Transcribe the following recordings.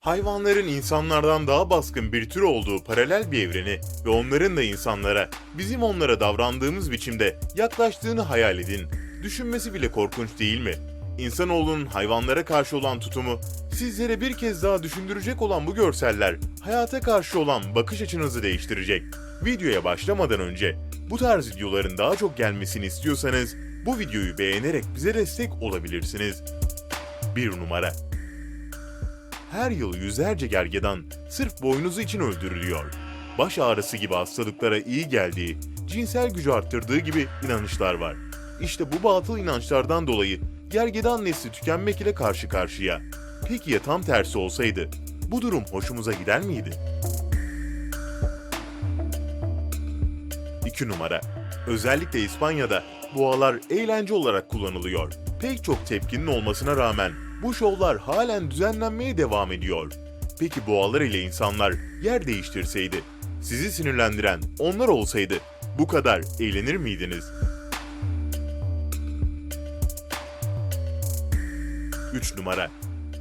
Hayvanların insanlardan daha baskın bir tür olduğu paralel bir evreni ve onların da insanlara, bizim onlara davrandığımız biçimde yaklaştığını hayal edin. Düşünmesi bile korkunç değil mi? İnsanoğlunun hayvanlara karşı olan tutumu, sizlere bir kez daha düşündürecek olan bu görseller, hayata karşı olan bakış açınızı değiştirecek. Videoya başlamadan önce, bu tarz videoların daha çok gelmesini istiyorsanız, bu videoyu beğenerek bize destek olabilirsiniz. 1 numara her yıl yüzlerce gergedan sırf boynuzu için öldürülüyor. Baş ağrısı gibi hastalıklara iyi geldiği, cinsel gücü arttırdığı gibi inanışlar var. İşte bu batıl inançlardan dolayı gergedan nesli tükenmek ile karşı karşıya. Peki ya tam tersi olsaydı? Bu durum hoşumuza gider miydi? 2 numara. Özellikle İspanya'da boğalar eğlence olarak kullanılıyor. Pek çok tepkinin olmasına rağmen bu şovlar halen düzenlenmeye devam ediyor. Peki boğalar ile insanlar yer değiştirseydi, sizi sinirlendiren onlar olsaydı bu kadar eğlenir miydiniz? 3 numara.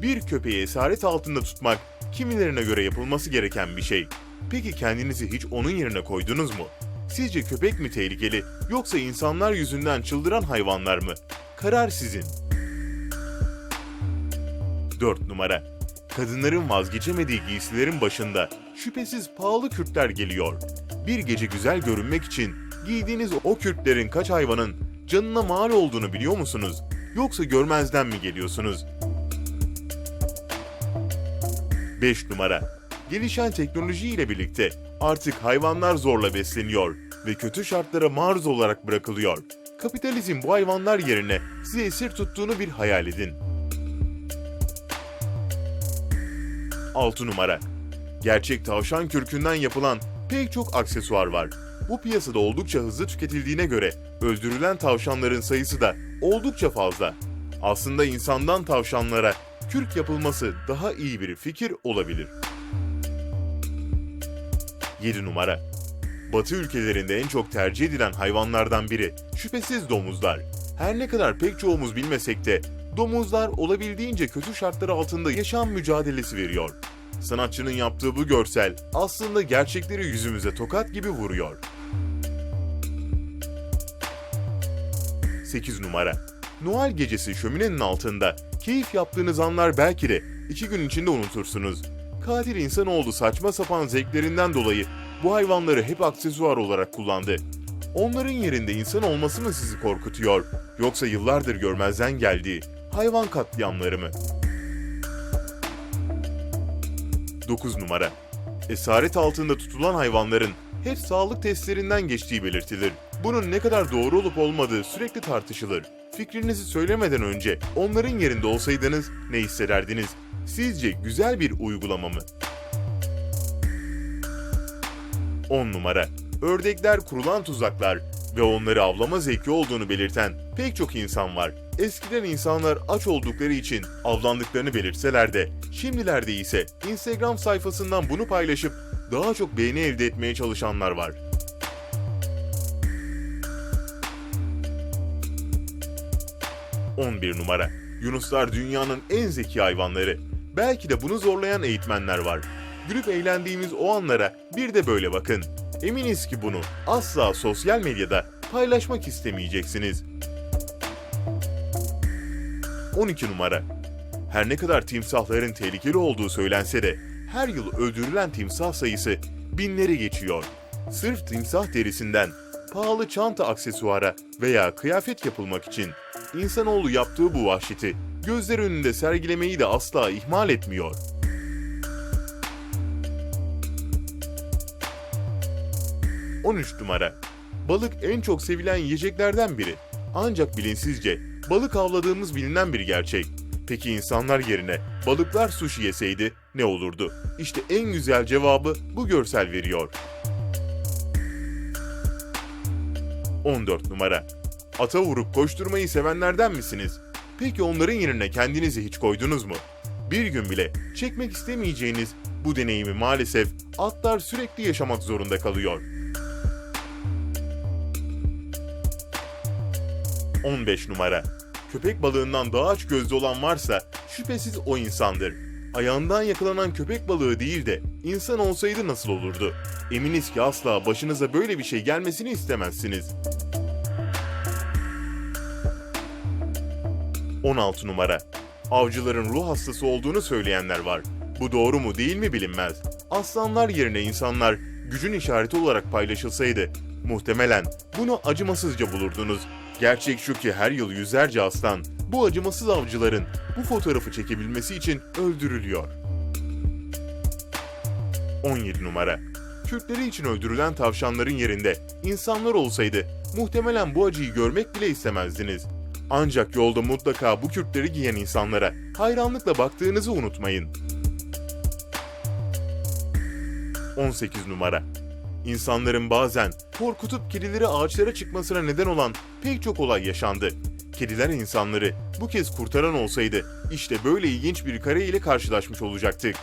Bir köpeği esaret altında tutmak kimilerine göre yapılması gereken bir şey. Peki kendinizi hiç onun yerine koydunuz mu? Sizce köpek mi tehlikeli yoksa insanlar yüzünden çıldıran hayvanlar mı? Karar sizin. 4 numara. Kadınların vazgeçemediği giysilerin başında şüphesiz pahalı kürkler geliyor. Bir gece güzel görünmek için giydiğiniz o kürklerin kaç hayvanın canına mal olduğunu biliyor musunuz? Yoksa görmezden mi geliyorsunuz? 5 numara. Gelişen teknoloji ile birlikte artık hayvanlar zorla besleniyor ve kötü şartlara maruz olarak bırakılıyor. Kapitalizm bu hayvanlar yerine sizi esir tuttuğunu bir hayal edin. 6 numara. Gerçek tavşan kürkünden yapılan pek çok aksesuar var. Bu piyasada oldukça hızlı tüketildiğine göre öldürülen tavşanların sayısı da oldukça fazla. Aslında insandan tavşanlara kürk yapılması daha iyi bir fikir olabilir. 7 numara. Batı ülkelerinde en çok tercih edilen hayvanlardan biri şüphesiz domuzlar. Her ne kadar pek çoğumuz bilmesek de domuzlar olabildiğince kötü şartlar altında yaşam mücadelesi veriyor. Sanatçının yaptığı bu görsel aslında gerçekleri yüzümüze tokat gibi vuruyor. 8 numara. Noel gecesi şöminenin altında keyif yaptığınız anlar belki de iki gün içinde unutursunuz. Katil insanoğlu saçma sapan zevklerinden dolayı bu hayvanları hep aksesuar olarak kullandı. Onların yerinde insan olması mı sizi korkutuyor yoksa yıllardır görmezden geldiği hayvan katliamları mı? 9 numara. Esaret altında tutulan hayvanların hep sağlık testlerinden geçtiği belirtilir. Bunun ne kadar doğru olup olmadığı sürekli tartışılır. Fikrinizi söylemeden önce onların yerinde olsaydınız ne hissederdiniz? Sizce güzel bir uygulama mı? 10 numara. Ördekler kurulan tuzaklar ve onları avlama zevki olduğunu belirten pek çok insan var. Eskiden insanlar aç oldukları için avlandıklarını belirtseler de şimdilerde ise Instagram sayfasından bunu paylaşıp daha çok beğeni elde etmeye çalışanlar var. ...11 numara. Yunuslar dünyanın en zeki hayvanları. Belki de bunu zorlayan eğitmenler var. Gülüp eğlendiğimiz o anlara bir de böyle bakın. Eminiz ki bunu asla sosyal medyada paylaşmak istemeyeceksiniz. 12 numara. Her ne kadar timsahların tehlikeli olduğu söylense de her yıl öldürülen timsah sayısı binleri geçiyor. Sırf timsah derisinden pahalı çanta aksesuara veya kıyafet yapılmak için insanoğlu yaptığı bu vahşeti gözler önünde sergilemeyi de asla ihmal etmiyor. ...13 numara. Balık en çok sevilen yiyeceklerden biri. Ancak bilinçsizce balık avladığımız bilinen bir gerçek. Peki insanlar yerine balıklar sushi yeseydi ne olurdu? İşte en güzel cevabı bu görsel veriyor. 14 numara. Ata vurup koşturmayı sevenlerden misiniz? Peki onların yerine kendinizi hiç koydunuz mu? Bir gün bile çekmek istemeyeceğiniz bu deneyimi maalesef atlar sürekli yaşamak zorunda kalıyor. 15 numara. köpek balığından daha aç gözlü olan varsa şüphesiz o insandır. Ayağından yakalanan köpek balığı değil de insan olsaydı nasıl olurdu? Eminiz ki asla başınıza böyle bir şey gelmesini istemezsiniz. 16 numara. Avcıların ruh hastası olduğunu söyleyenler var. Bu doğru mu değil mi bilinmez. Aslanlar yerine insanlar gücün işareti olarak paylaşılsaydı muhtemelen bunu acımasızca bulurdunuz. Gerçek şu ki her yıl yüzlerce aslan bu acımasız avcıların bu fotoğrafı çekebilmesi için öldürülüyor. 17 numara. Kürtleri için öldürülen tavşanların yerinde insanlar olsaydı muhtemelen bu acıyı görmek bile istemezdiniz. Ancak yolda mutlaka bu kürkleri giyen insanlara hayranlıkla baktığınızı unutmayın. 18 numara. İnsanların bazen korkutup kedileri ağaçlara çıkmasına neden olan pek çok olay yaşandı. Kediler insanları bu kez kurtaran olsaydı işte böyle ilginç bir kare ile karşılaşmış olacaktık.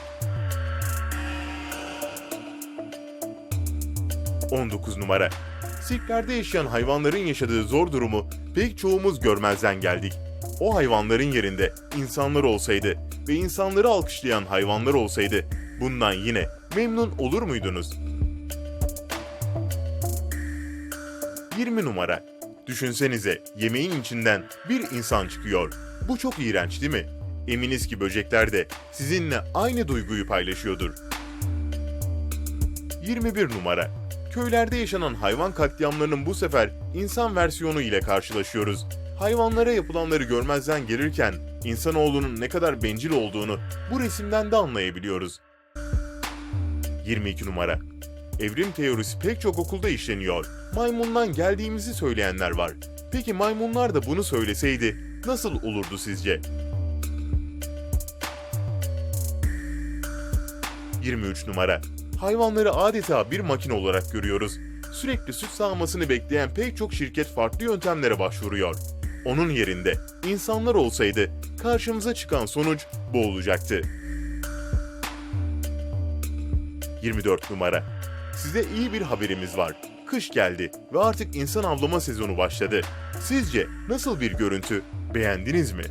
19 numara. Sirklerde yaşayan hayvanların yaşadığı zor durumu pek çoğumuz görmezden geldik. O hayvanların yerinde insanlar olsaydı ve insanları alkışlayan hayvanlar olsaydı bundan yine memnun olur muydunuz? 20 numara. Düşünsenize yemeğin içinden bir insan çıkıyor. Bu çok iğrenç değil mi? Eminiz ki böcekler de sizinle aynı duyguyu paylaşıyordur. 21 numara. Köylerde yaşanan hayvan katliamlarının bu sefer insan versiyonu ile karşılaşıyoruz. Hayvanlara yapılanları görmezden gelirken insanoğlunun ne kadar bencil olduğunu bu resimden de anlayabiliyoruz. 22 numara. Evrim teorisi pek çok okulda işleniyor. Maymundan geldiğimizi söyleyenler var. Peki maymunlar da bunu söyleseydi nasıl olurdu sizce? 23 numara. Hayvanları adeta bir makine olarak görüyoruz. Sürekli süt sağmasını bekleyen pek çok şirket farklı yöntemlere başvuruyor. Onun yerinde insanlar olsaydı karşımıza çıkan sonuç bu olacaktı. 24 numara. Size iyi bir haberimiz var. Kış geldi ve artık insan avlama sezonu başladı. Sizce nasıl bir görüntü? Beğendiniz mi?